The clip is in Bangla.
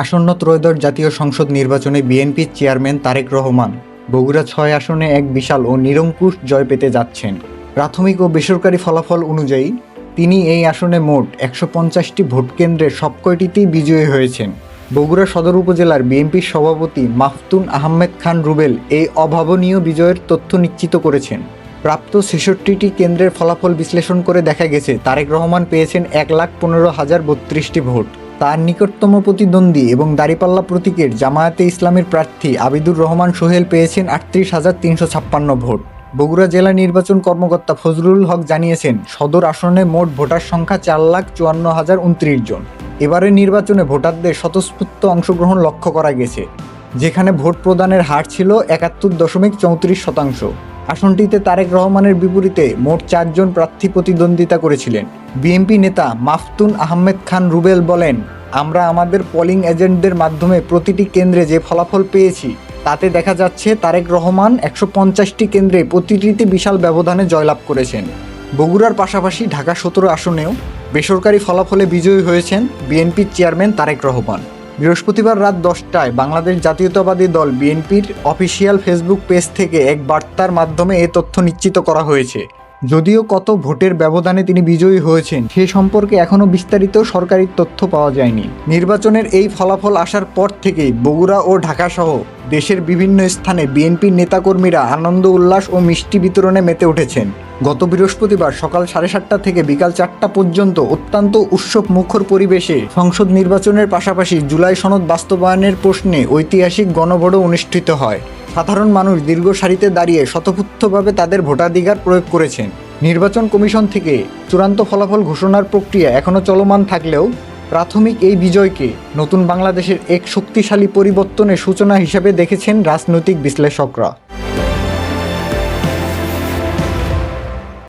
আসন্ন ত্রয়োদশ জাতীয় সংসদ নির্বাচনে বিএনপির চেয়ারম্যান তারেক রহমান বগুড়া ছয় আসনে এক বিশাল ও নিরঙ্কুশ জয় পেতে যাচ্ছেন। প্রাথমিক ও বেসরকারি ফলাফল অনুযায়ী, তিনি এই আসনে মোট একশো পঞ্চাশটি ভোট কেন্দ্রের সবকয়টিতেই বিজয়ী হয়েছেন। বগুড়া সদর উপজেলার বিএনপির সভাপতি মাফতুন আহমেদ খান রুবেল এই অভাবনীয় বিজয়ের তথ্য নিশ্চিত করেছেন। প্রাপ্ত ছেষট্টিটি কেন্দ্রের ফলাফল বিশ্লেষণ করে দেখা গেছে, তারেক রহমান পেয়েছেন এক লাখ পনেরো হাজার বত্রিশটি ভোট। তার নিকটতম প্রতিদ্বন্দ্বী এবং দাঁড়িপাল্লা প্রতীকের জামায়াতে ইসলামের প্রার্থী আবিদুর রহমান সোহেল পেয়েছেন আটত্রিশ হাজার তিনশো ছাপ্পান্ন ভোট। বগুড়া জেলা নির্বাচন কর্মকর্তা ফজলুল হক জানিয়েছেন, সদর আসনে মোট ভোটার সংখ্যা চার লাখ চুয়ান্ন হাজার উনত্রিশ জন। এবারের নির্বাচনে ভোটারদের স্বতঃস্ফূর্ত অংশগ্রহণ লক্ষ্য করা গেছে, যেখানে ভোট প্রদানের হার ছিল একাত্তর দশমিক চৌত্রিশ শতাংশ। আসনটিতে তারেক রহমানের বিপরীতে মোট চারজন প্রার্থী প্রতিদ্বন্দ্বিতা করেছিলেন। বিএনপি নেতা মাফতুন আহমেদ খান রুবেল বলেন, আমরা আমাদের পোলিং এজেন্টদের মাধ্যমে প্রতিটি কেন্দ্রে যে ফলাফল পেয়েছি, তাতে দেখা যাচ্ছে তারেক রহমান একশো পঞ্চাশটি কেন্দ্রে প্রতিটিতে বিশাল ব্যবধানে জয়লাভ করেছেন। বগুড়ার পাশাপাশি ঢাকা সতেরো আসনেও বেসরকারি ফলাফলে বিজয়ী হয়েছেন বিএনপির চেয়ারম্যান তারেক রহমান। বৃহস্পতিবার রাত দশটায় বাংলাদেশ জাতীয়তাবাদী দল বিএনপির অফিসিয়াল ফেসবুক পেজ থেকে এক বার্তার মাধ্যমে এ তথ্য নিশ্চিত করা হয়েছে। যদিও কত ভোটের ব্যবধানে তিনি বিজয়ী হয়েছেন, সে সম্পর্কে এখনও বিস্তারিত সরকারি তথ্য পাওয়া যায়নি। নির্বাচনের এই ফলাফল আসার পর থেকেই বগুড়া ও ঢাকাসহ দেশের বিভিন্ন স্থানে বিএনপির নেতাকর্মীরা আনন্দ, উল্লাস ও মিষ্টি বিতরণে মেতে উঠেছেন। গত বৃহস্পতিবার সকাল সাড়ে সাতটা থেকে বিকাল চারটা পর্যন্ত অত্যন্ত উৎসব মুখর পরিবেশে সংসদ নির্বাচনের পাশাপাশি জুলাই সনদ বাস্তবায়নের প্রশ্নে ঐতিহাসিক গণভোটও অনুষ্ঠিত হয়। সাধারণ মানুষ দীর্ঘ সারিতে দাঁড়িয়ে শতপুত্তভাবে তাদের ভোটাধিকার প্রয়োগ করেছেন। নির্বাচন কমিশন থেকে চূড়ান্ত ফলাফল ঘোষণার প্রক্রিয়া এখনও চলমান থাকলেও প্রাথমিক এই বিজয়কে নতুন বাংলাদেশের এক শক্তিশালী পরিবর্তনের সূচনা হিসেবে দেখেছেন রাজনৈতিক বিশ্লেষকরা।